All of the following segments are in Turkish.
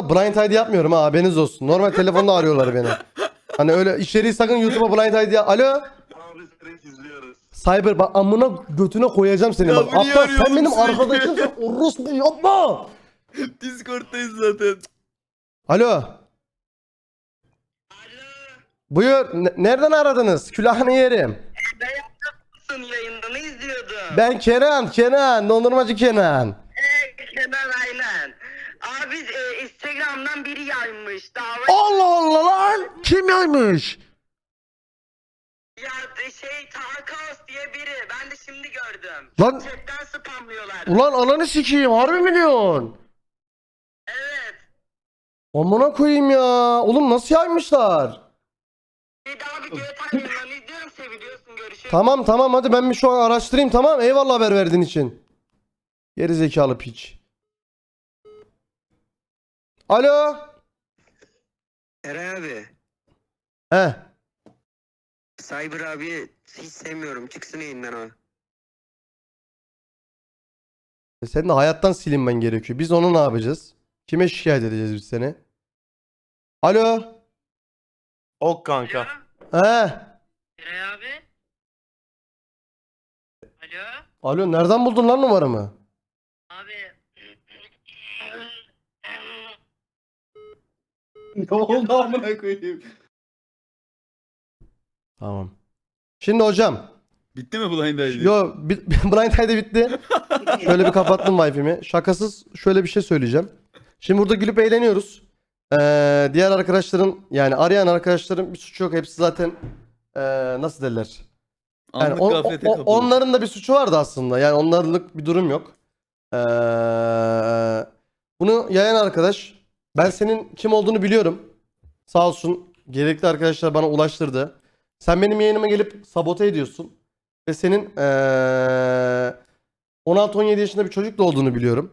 Blind ID yapmıyorum ha haberiniz olsun. Normal telefonda arıyorlar beni. Hani öyle içeriği sakın YouTube'a Blind ID Alo. Abi seni izliyoruz. Cyber bak amına götüne koyacağım seni Ya bak. bu niye Hatta arıyor sen oğlum benim sürekli? arkadaşımsın. Orospu yapma. Discord'dayız zaten. Alo. Alo. Buyur. Ne- nereden aradınız? Külahını yerim. Ben yaptın yayınını izliyordum. Ben Kenan, Kenan, dondurmacı Kenan. Ee, Kenan. Abi e, Instagram'dan biri yaymış. Davet Allah Allah lan. Kim yaymış? ya e, şey Tarkaos diye biri. Ben de şimdi gördüm. Lan- Chatten spamlıyorlar. Ulan ananı sikeyim harbi mi diyorsun? Evet. Amına koyayım ya. Oğlum nasıl yaymışlar? Bir daha bir GTA yayınlarını izliyorum. Seviliyorsun. Görüşürüz. Tamam tamam hadi ben bir şu an araştırayım tamam. Eyvallah haber verdiğin için. Geri zekalı piç. Alo. Eray abi, He. Cyber abi hiç sevmiyorum. Çıksın yayından o. E Senin de hayattan silinmen gerekiyor. Biz onu ne yapacağız? Kime şikayet edeceğiz biz seni? Alo. Ok kanka. He. Eray abi. Alo. Alo nereden buldun lan numaramı? Ne oldu amına koyayım? Tamam. Şimdi hocam. Bitti mi Blind ID? Yo bi- Blind ID bitti. Şöyle bir kapattım Wi-Fi'mi. Şakasız şöyle bir şey söyleyeceğim. Şimdi burada gülüp eğleniyoruz. Ee, diğer arkadaşların yani arayan arkadaşların bir suçu yok. Hepsi zaten ee, nasıl derler? Yani Anlık on- gaflete o- kapıldı. onların da bir suçu vardı aslında. Yani onlarlık bir durum yok. Ee, bunu yayan arkadaş ben senin kim olduğunu biliyorum. Sağ olsun gerekli arkadaşlar bana ulaştırdı. Sen benim yayınıma gelip sabote ediyorsun. Ve senin ee, 16-17 yaşında bir çocuk da olduğunu biliyorum.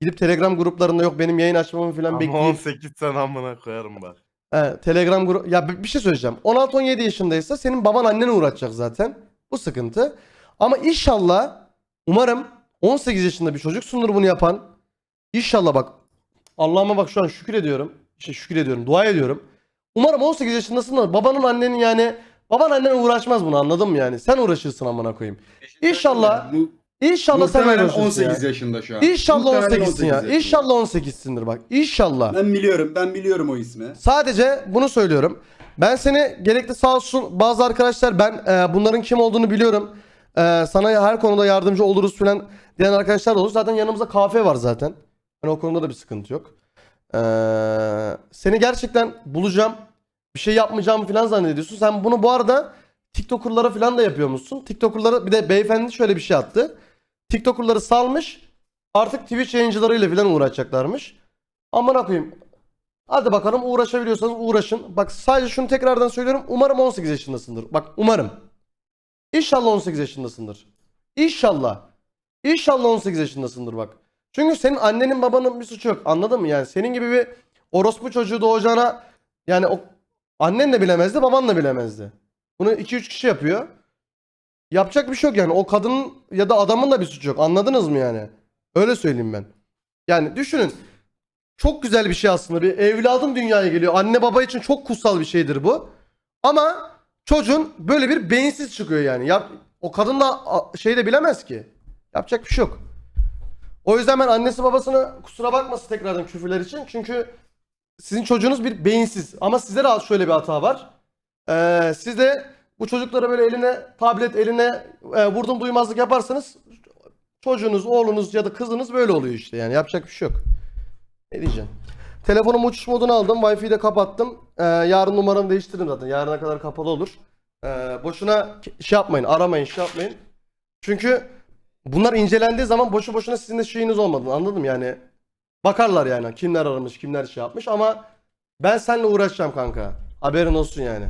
Gidip Telegram gruplarında yok benim yayın açmamı falan Ama bekleyip 18 sene amına koyarım bak. He, Telegram grubu ya bir bir şey söyleyeceğim. 16-17 yaşındaysa senin baban annen uğraşacak zaten. Bu sıkıntı. Ama inşallah umarım 18 yaşında bir çocuksundur bunu yapan. İnşallah bak Allah'ıma bak şu an şükür ediyorum. İşte şükür ediyorum. Dua ediyorum. Umarım 18 yaşındasın da babanın annenin yani baban annen uğraşmaz bunu anladın mı yani? Sen uğraşırsın amına koyayım. İnşallah Mu- İnşallah sen Muhtemelen uğraşırsın 18 ya. yaşında şu an. İnşallah Muhtemelen 18'sin ya. yaşında. İnşallah 18'sindir bak. İnşallah. Ben biliyorum, ben biliyorum o ismi. Sadece bunu söylüyorum. Ben seni gerekli sağ olsun bazı arkadaşlar ben e, bunların kim olduğunu biliyorum. E, sana her konuda yardımcı oluruz falan diyen arkadaşlar da olur. Zaten yanımızda kahve var zaten. Hani o konuda da bir sıkıntı yok. E, seni gerçekten bulacağım. Bir şey yapmayacağımı falan zannediyorsun. Sen bunu bu arada TikToker'lara falan da yapıyormuşsun. TikToker'lara bir de beyefendi şöyle bir şey attı. TikToker'ları salmış. Artık Twitch yayıncılarıyla falan uğraşacaklarmış. Amına koyayım. Hadi bakalım uğraşabiliyorsanız uğraşın. Bak sadece şunu tekrardan söylüyorum. Umarım 18 yaşındasındır. Bak umarım. İnşallah 18 yaşındasındır. İnşallah. İnşallah 18 yaşındasındır bak. Çünkü senin annenin babanın bir suçu yok. Anladın mı? Yani senin gibi bir orospu çocuğu doğacağına yani o annen de bilemezdi, baban da bilemezdi. Bunu 2-3 kişi yapıyor. Yapacak bir şey yok yani. O kadının ya da adamın da bir suçu yok. Anladınız mı yani? Öyle söyleyeyim ben. Yani düşünün. Çok güzel bir şey aslında. Bir evladın dünyaya geliyor. Anne baba için çok kutsal bir şeydir bu. Ama çocuğun böyle bir beyinsiz çıkıyor yani. Yap, o kadın da şey de bilemez ki. Yapacak bir şey yok. O yüzden ben annesi babasına kusura bakmasın tekrardan küfürler için. Çünkü sizin çocuğunuz bir beyinsiz. Ama sizde de şöyle bir hata var. Ee, siz de bu çocuklara böyle eline tablet eline e, vurdum duymazlık yaparsanız çocuğunuz, oğlunuz ya da kızınız böyle oluyor işte yani yapacak bir şey yok. Ne diyeceğim? Telefonumu uçuş moduna aldım. Wi-Fi'yi de kapattım. Ee, yarın numaramı değiştiririm zaten. Yarına kadar kapalı olur. Ee, boşuna şey yapmayın. Aramayın, şey yapmayın. Çünkü bunlar incelendiği zaman boşu boşuna sizin de şeyiniz olmadı. Anladım yani. Bakarlar yani. Kimler aramış, kimler şey yapmış ama ben seninle uğraşacağım kanka. Haberin olsun yani.